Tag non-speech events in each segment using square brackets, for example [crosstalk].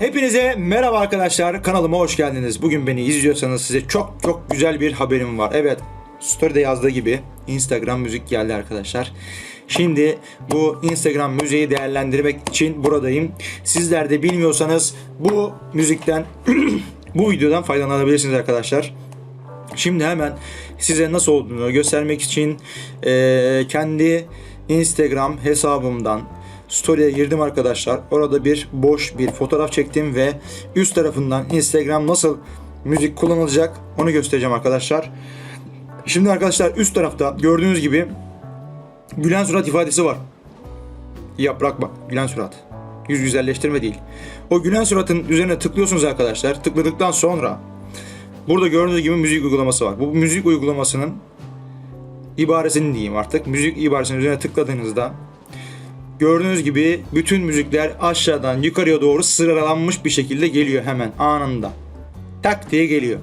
Hepinize merhaba arkadaşlar. Kanalıma hoş geldiniz. Bugün beni izliyorsanız size çok çok güzel bir haberim var. Evet, story'de yazdığı gibi Instagram müzik geldi arkadaşlar. Şimdi bu Instagram müziği değerlendirmek için buradayım. Sizler de bilmiyorsanız bu müzikten [clears throat] bu videodan faydalanabilirsiniz arkadaşlar. Şimdi hemen size nasıl olduğunu göstermek için eee, kendi Instagram hesabımdan story'e girdim arkadaşlar. Orada bir boş bir fotoğraf çektim ve üst tarafından Instagram nasıl müzik kullanılacak onu göstereceğim arkadaşlar. Şimdi arkadaşlar üst tarafta gördüğünüz gibi gülen surat ifadesi var. Yaprak bak gülen surat. Yüz güzelleştirme değil. O gülen suratın üzerine tıklıyorsunuz arkadaşlar. Tıkladıktan sonra Burada gördüğünüz gibi müzik uygulaması var. Bu müzik uygulamasının ibaresini diyeyim artık. Müzik ibaresinin üzerine tıkladığınızda gördüğünüz gibi bütün müzikler aşağıdan yukarıya doğru sıralanmış bir şekilde geliyor hemen anında. Tak diye geliyor.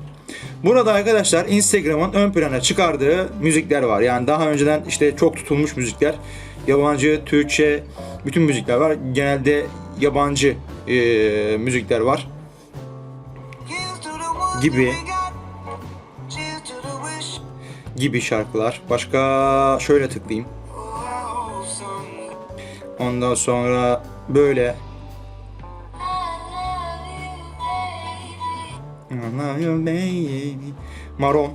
Burada arkadaşlar Instagram'ın ön plana çıkardığı müzikler var. Yani daha önceden işte çok tutulmuş müzikler. Yabancı, Türkçe bütün müzikler var. Genelde yabancı eee, müzikler var. gibi gibi şarkılar. Başka şöyle tıklayayım. Ondan sonra böyle Maron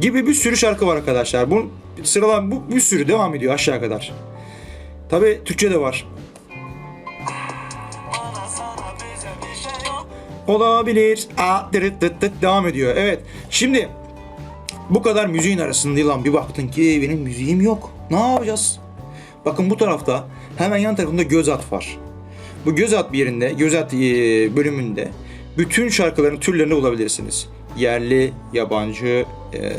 gibi bir sürü şarkı var arkadaşlar. Bu sıralar bu bir sürü devam ediyor aşağı kadar. Tabi Türkçe de var. Olabilir. Aa, dırıt dıt dıt devam ediyor. Evet. Şimdi bu kadar müziğin arasında lan bir baktın ki benim müziğim yok. Ne yapacağız? Bakın bu tarafta hemen yan tarafında göz at var. Bu göz at bir yerinde, göz at e, bölümünde bütün şarkıların türlerini bulabilirsiniz. Yerli, yabancı, e,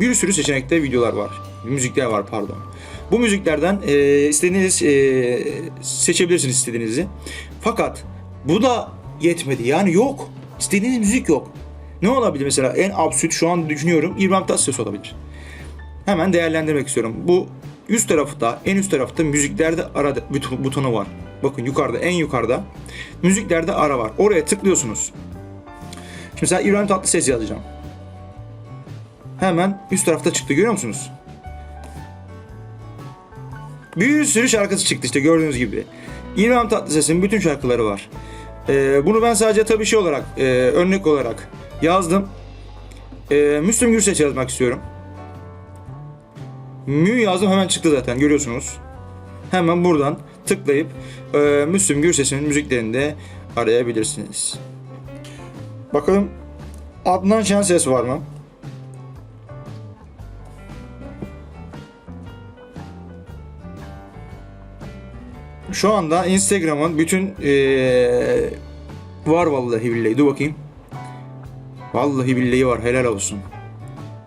bir sürü seçenekte videolar var. Müzikler var pardon. Bu müziklerden e, istediğiniz seçebilirsiniz istediğinizi. Fakat bu da yetmedi. Yani yok. İstediğiniz müzik yok. Ne olabilir mesela? En absürt şu an düşünüyorum. İbrahim Tatlıses olabilir. Hemen değerlendirmek istiyorum. Bu üst tarafta, en üst tarafta müziklerde ara buton- butonu var. Bakın yukarıda, en yukarıda müziklerde ara var. Oraya tıklıyorsunuz. Şimdi mesela İbrahim Tatlıses yazacağım. Hemen üst tarafta çıktı görüyor musunuz? Bir sürü şarkısı çıktı işte gördüğünüz gibi. İbrahim Tatlıses'in bütün şarkıları var. Ee, bunu ben sadece tabii şey olarak, e, örnek olarak yazdım. Ee, Müslüm Gürses yazmak istiyorum. Mü yazdım hemen çıktı zaten görüyorsunuz. Hemen buradan tıklayıp e, Müslüm Gürses'in müziklerini de arayabilirsiniz. Bakalım Adnan Şenses var mı? Şu anda Instagram'ın bütün eee, var vallahi billahi. Dur bakayım. Vallahi billahi var. Helal olsun.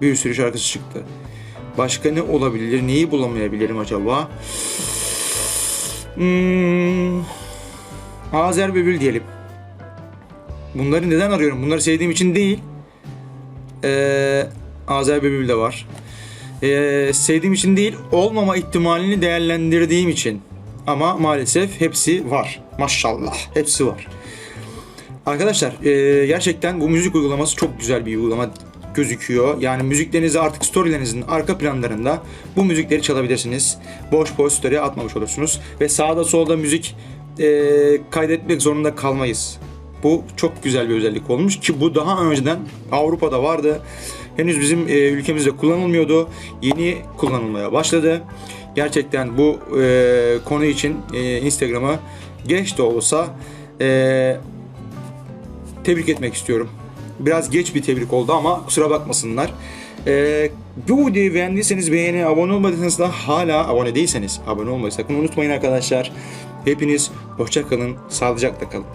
Bir sürü şarkısı çıktı. Başka ne olabilir? Neyi bulamayabilirim acaba? Hmm, Azer Bülbül diyelim. Bunları neden arıyorum? Bunları sevdiğim için değil. Ee, Azer Bülbül de var. Ee, sevdiğim için değil, olmama ihtimalini değerlendirdiğim için. Ama maalesef hepsi var. Maşallah, hepsi var. Arkadaşlar e, gerçekten bu müzik uygulaması çok güzel bir uygulama gözüküyor. Yani müziklerinizi artık storylerinizin arka planlarında bu müzikleri çalabilirsiniz. Boş boş story atmamış olursunuz. Ve sağda solda müzik e, kaydetmek zorunda kalmayız. Bu çok güzel bir özellik olmuş ki bu daha önceden Avrupa'da vardı. Henüz bizim e, ülkemizde kullanılmıyordu. Yeni kullanılmaya başladı. Gerçekten bu e, konu için e, Instagram'ı geç de olsa e, tebrik etmek istiyorum. Biraz geç bir tebrik oldu ama kusura bakmasınlar. Ee, bu videoyu beğendiyseniz beğeni, abone olmadıysanız da hala abone değilseniz abone olmayı sakın unutmayın arkadaşlar. Hepiniz hoşça kalın, sağlıcakla kalın.